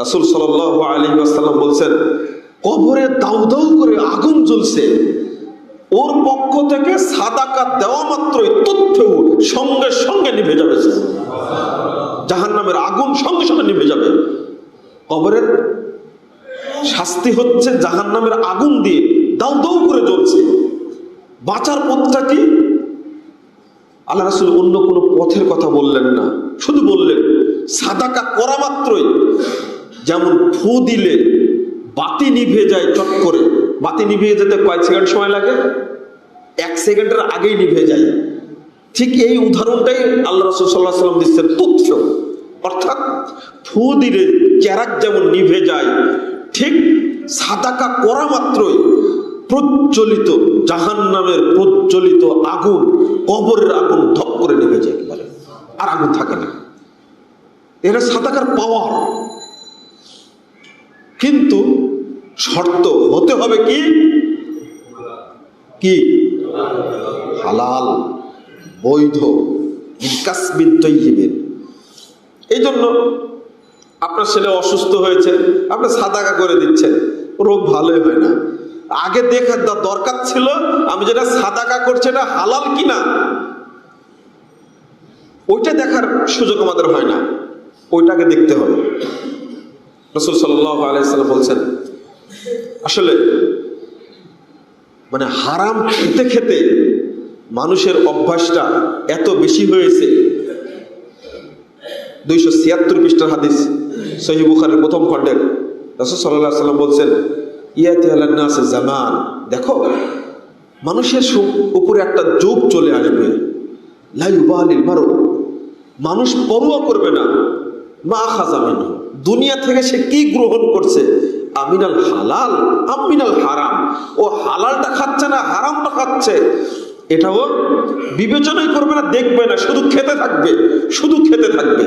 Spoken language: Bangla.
রাসুল সাল আলী আসাল্লাম বলছেন, কবরে দাউ দাউ করে আগুন জ্বলছে। ওর পক্ষ থেকে সাদাকা দেওয়া মাত্রই তথ্য সঙ্গে সঙ্গে নিভে যাবে। জাহান নামের আগুন সঙ্গে সঙ্গে নিভে যাবে। কবরের শাস্তি হচ্ছে জাহান নামের আগুন দিয়ে দাউ দাউ করে জ্বলছে। বাঁচার পথটা কি? আল্লাহ রাসুল অন্য কোনো পথের কথা বললেন না। শুধু বললেন, সাদাকা করা মাত্রই যেমন ফু দিলে বাতি নিভে যায় চট করে। বাতি নিভে যেতে কয়েক সেকেন্ড সময় লাগে? এক সেকেন্ডের আগেই নিভে যায়। ঠিক এই উদাহরণটাই আল্লাহ রসুল সাল্লাহ সাল্লাম দিচ্ছেন তথ্য অর্থাৎ ফু দিলে চেরাক যেমন নিভে যায়, ঠিক সাদাকা করা মাত্রই প্রজ্বলিত জাহান নামের প্রজ্বলিত আগুন কবরের আগুন ধপ করে নিভে যায় বলে আর আগুন থাকে না। এটা সাদাকার পাওয়ার কিন্তু শর্ত হতে হবে কি? কি? হালাল, বৈধ বিকাশবিদ এই জন্য আপনার ছেলে অসুস্থ হয়েছে, আপনি সাদাকা করে দিচ্ছেন, রোগ ভালোই হয় না। আগে দেখার দরকার ছিল আমি যেটা সাদাকা করছি এটা হালাল কিনা? ওইটা দেখার সুযোগ আমাদের হয় না। ওইটাকে দেখতে হবে। রসুল সাল্লাহ আলাইসাল্লাম বলছেন, আসলে মানে হারাম খেতে খেতে মানুষের অভ্যাসটা এত বেশি হয়েছে। দুইশো ছিয়াত্তর পৃষ্ঠার হাদিস সহি বুখারের প্রথম খণ্ডের, রসুল সাল্লাহ সাল্লাম বলছেন, ইয়াতি আল্লাহ জামান। দেখো, মানুষের উপরে একটা যুগ চলে আসবে। লাইবালিল মারো মানুষ পরোয়া করবে না। মা খাজামিন, দুনিয়া থেকে সে কি গ্রহণ করছে? আমিনাল হালাল, আমিনাল হারাম। ও হালালটা খাচ্ছে না, হারামটা খাচ্ছে। এটাও বিবেচনাই করবে না, দেখবে না, শুধু খেতে থাকবে, শুধু খেতে থাকবে।